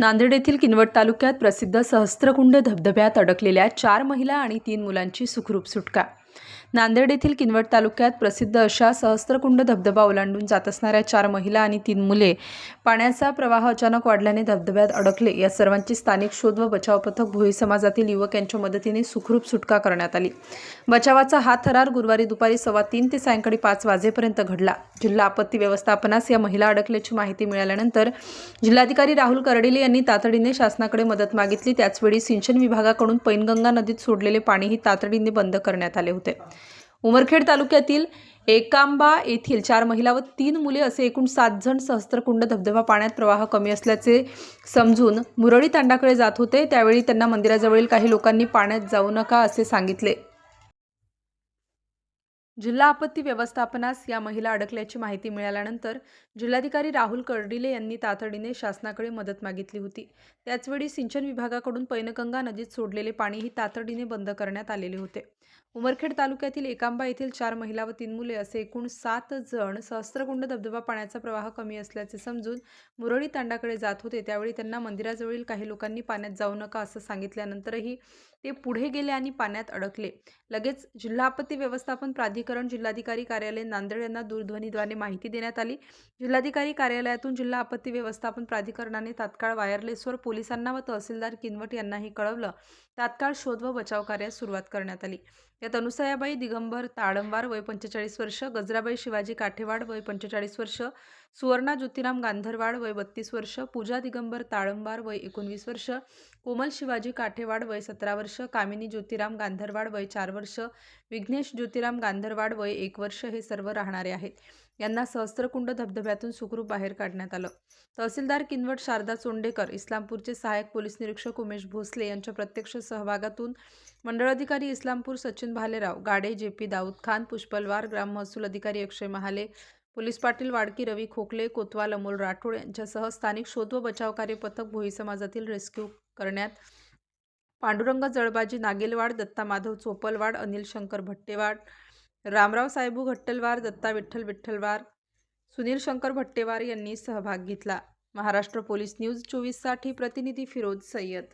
नांदेड येथील किनवट तालुक्यात प्रसिद्ध सहस्त्रकुंड धबधब्यात अडकलेल्या चार महिला आणि तीन मुलांची सुखरूप सुटका. नांदेड येथील किनवट तालुक्यात प्रसिद्ध अशा सहस्त्रकुंड धबधबा ओलांडून जात असणाऱ्या चार महिला आणि तीन मुले पाण्याचा प्रवाह अचानक वाढल्याने धबधब्यात अडकले. या सर्वांची स्थानिक शोध व बचाव पथक भोई समाजातील युवक यांच्या मदतीने सुखरूप सुटका करण्यात आली. बचावाचा हा थरार गुरुवारी दुपारी सव्वा तीन ते सायंकाळी पाच वाजेपर्यंत घडला. जिल्हा आपत्ती व्यवस्थापनास या महिला अडकल्याची माहिती मिळाल्यानंतर जिल्हाधिकारी राहुल कर्डिले यांनी तातडीने शासनाकडे मदत मागितली. त्याचवेळी सिंचन विभागाकडून पैनगंगा नदीत सोडलेले पाणीही तातडीने बंद करण्यात आले होते. उमरखेड तालुक्यातील एकांबा येथील चार महिला व तीन मुले असे एकूण सात जण सहस्त्रकुंड धबधबा पाण्यात प्रवाह कमी असल्याचे समजून मुरळी तांडाकडे जात होते. त्यावेळी त्यांना मंदिराजवळील काही लोकांनी पाण्यात जाऊ नका असे सांगितले. जिल्हा आपत्ती व्यवस्थापनास या महिला अडकल्याची माहिती मिळाल्यानंतर जिल्हाधिकारी राहुल कर्डिले यांनी तातडीने शासनाकडे मदत मागितली होती. त्याचवेळी सिंचन विभागाकडून पैनगंगा नदीत सोडलेले पाणीही तातडीने बंद करण्यात आलेले होते. उमरखेड तालुक्यातील एकांबा येथील चार महिला व तीन मुले असे एकूण सात जण सहस्त्रकुंड धबधबा पाण्याचा प्रवाह कमी असल्याचे समजून मुरळी तांडाकडे जात होते. त्यावेळी त्यांना मंदिराजवळील काही लोकांनी पाण्यात जाऊ नका असं सांगितल्यानंतरही ते पुढे गेले आणि पाण्यात अडकले. लगेच जिल्हा आपत्ती व्यवस्थापन प्राधिकरण जिल्हाधिकारी कार्यालय नांदेड यांना दूरध्वनीद्वारे माहिती देण्यात आली. जिल्हाधिकारी कार्यालयातून जिल्हा आपत्ती व्यवस्थापन प्राधिकरणाने तात्काळ वायरलेसवर पोलिसांना व तहसीलदार किनवट यांनाही कळवलं. तात्काळ शोध व बचाव कार्यास सुरुवात करण्यात आली. यात अनुसयाबाई दिगंबर ताडंबार वय पंचेचाळीस वर्ष गजराबाई शिवाजी काठेवाड वय पंचेचाळीस वर्ष सुवर्णा ज्योतिराम गांधरवाड वय बत्तीस वर्ष पूजा दिगंबर ताळंबार वय एकोणवीस वर्ष कोमल शिवाजी काठेवाड वय सतरा वर्ष कामिनी ज्योतिराम गांधरवाड वय चार वर्ष विघ्नेश ज्योतिराम गांधरवाड वय एक वर्ष हे सर्व राहणारे आहेत. यांना सहस्त्रकुंड धबधब्यातून सुखरूप बाहेर काढण्यात आलं. तहसीलदार किनवट शारदा चोंडेकर इस्लामपूरचे सहाय्यक पोलीस निरीक्षक उमेश भोसले यांच्या प्रत्यक्ष सहभागातून मंडळ अधिकारी इस्लामपूर सचिन भालेराव गाडे जे पी दाऊद खान पुष्पलवार ग्राम महसूल अधिकारी अक्षय महाले पोलीस पाटील वाडकी रवी खोकले कोतवाल अमोल राठोड यांच्यासह स्थानिक शोध व बचाव कार्य पथक भोई समाजातील रेस्क्यू करण्यात पांडुरंग जळबाजी नागेलवाड दत्ता माधव चोपलवाड अनिल शंकर भट्टेवाड रामराव साहेबू घट्टलवार दत्ता विठ्ठल विठ्ठलवार सुनील शंकर भट्टेवार यांनी सहभाग घेतला. महाराष्ट्र पोलीस न्यूज चोवीससाठी प्रतिनिधी फिरोज सय्यद